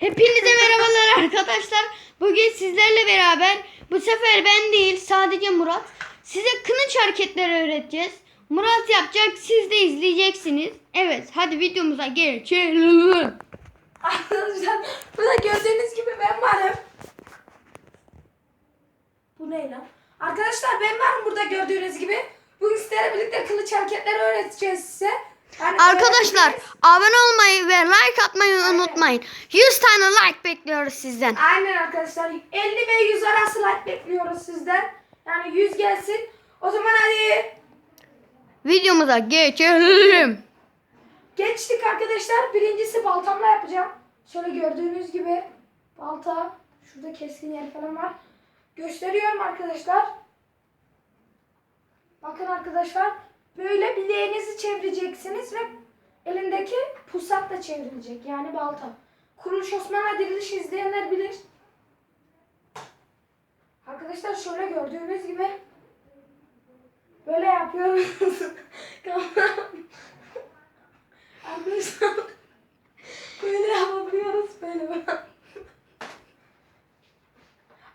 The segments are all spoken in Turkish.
Hepinize merhabalar arkadaşlar. Bugün sizlerle beraber bu sefer ben değil sadece Murat size kılıç hareketleri öğreteceğiz. Murat yapacak siz de izleyeceksiniz. Evet hadi videomuza geçelim. Arkadaşlar burada gördüğünüz gibi ben varım. Bu ne lan? Arkadaşlar ben varım burada gördüğünüz gibi. Bugün sizlerle birlikte kılıç hareketleri öğreteceğiz size. Arkadaşlar abone olmayı ve like atmayı unutmayın. 100 tane like bekliyoruz sizden. Aynen arkadaşlar 50 ve 100 arası like bekliyoruz sizden. Yani 100 gelsin. O zaman hadi Videomuza geçelim. geçtik arkadaşlar. Birincisi baltamla yapacağım. Şöyle gördüğünüz gibi balta. Şurada keskin yer falan var. Gösteriyorum arkadaşlar. Bakın arkadaşlar. Böyle bileğinizi çevireceksiniz ve elindeki pusat da çevrilecek. Yani balta. Kuruluş Osmanlı diriliş izleyenler bilir. Arkadaşlar şöyle gördüğünüz gibi böyle yapıyoruz. Arkadaşlar böyle yapabiliyoruz böyle.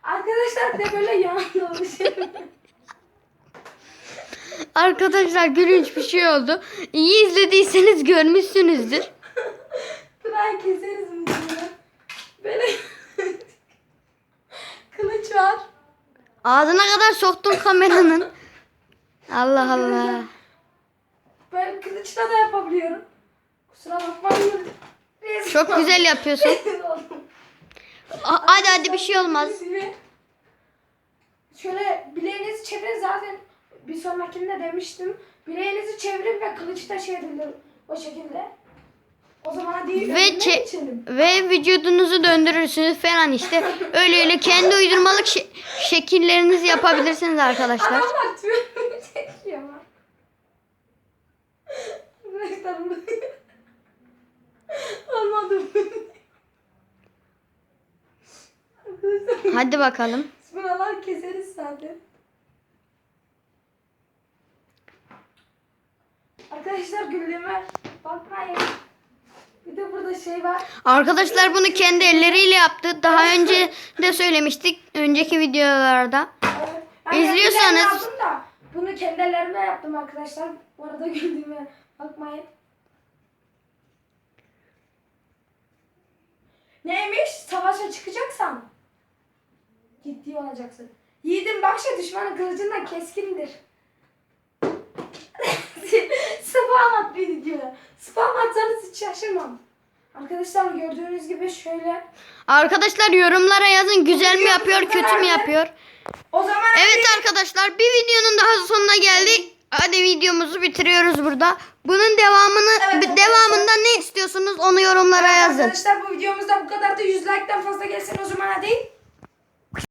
Arkadaşlar bir de böyle yana doğru şey. Arkadaşlar gülünç bir şey oldu. İyi izlediyseniz görmüşsünüzdür. Burayı keseriz mi diye. Böyle kılıç var. Ağzına kadar soktun kameranın. Allah Allah. Ben kılıçla da yapabiliyorum. Kusura bakmayın. Rezil Çok oldum. güzel yapıyorsun. Rezil oldum. Hadi hadi bir şey olmaz. Şöyle bileğinizi çevirin zaten bir sonrakinde demiştim. Bileğinizi çevirin ve kılıç da çevrilir o şekilde. O zaman hadi Ve çe- ve vücudunuzu döndürürsünüz falan işte. Öyle öyle kendi uydurmalık şe- şekillerinizi yapabilirsiniz arkadaşlar. Adamlar tüyörümü çekiyor. Arkadaşlar Hadi bakalım. buralar keseriz zaten. Arkadaşlar güldüğüme bakmayın. Bir de burada şey var. Arkadaşlar bunu kendi elleriyle yaptı. Daha önce de söylemiştik önceki videolarda. Evet. Ben İzliyorsanız- yaptım da bunu kendi ellerimle yaptım arkadaşlar. Bu arada güldüğüme bakmayın. Neymiş? Savaşa çıkacaksan ciddi olacaksın. Yiğidin bakışı düşmanın kılıcından keskindir. Diyor. Spam atsanız hiç şaşırmam. Arkadaşlar gördüğünüz gibi şöyle. Arkadaşlar yorumlara yazın güzel mi yapıyor kötü mü yapıyor. O zaman Evet arkadaşlar bir videonun daha sonuna geldik. Hadi videomuzu bitiriyoruz burada. Bunun devamını Evet, arkadaşlar. devamında ne istiyorsunuz onu yorumlara yazın. Arkadaşlar bu videomuzda bu kadar da 100 like'tan fazla gelsin o zaman hadi.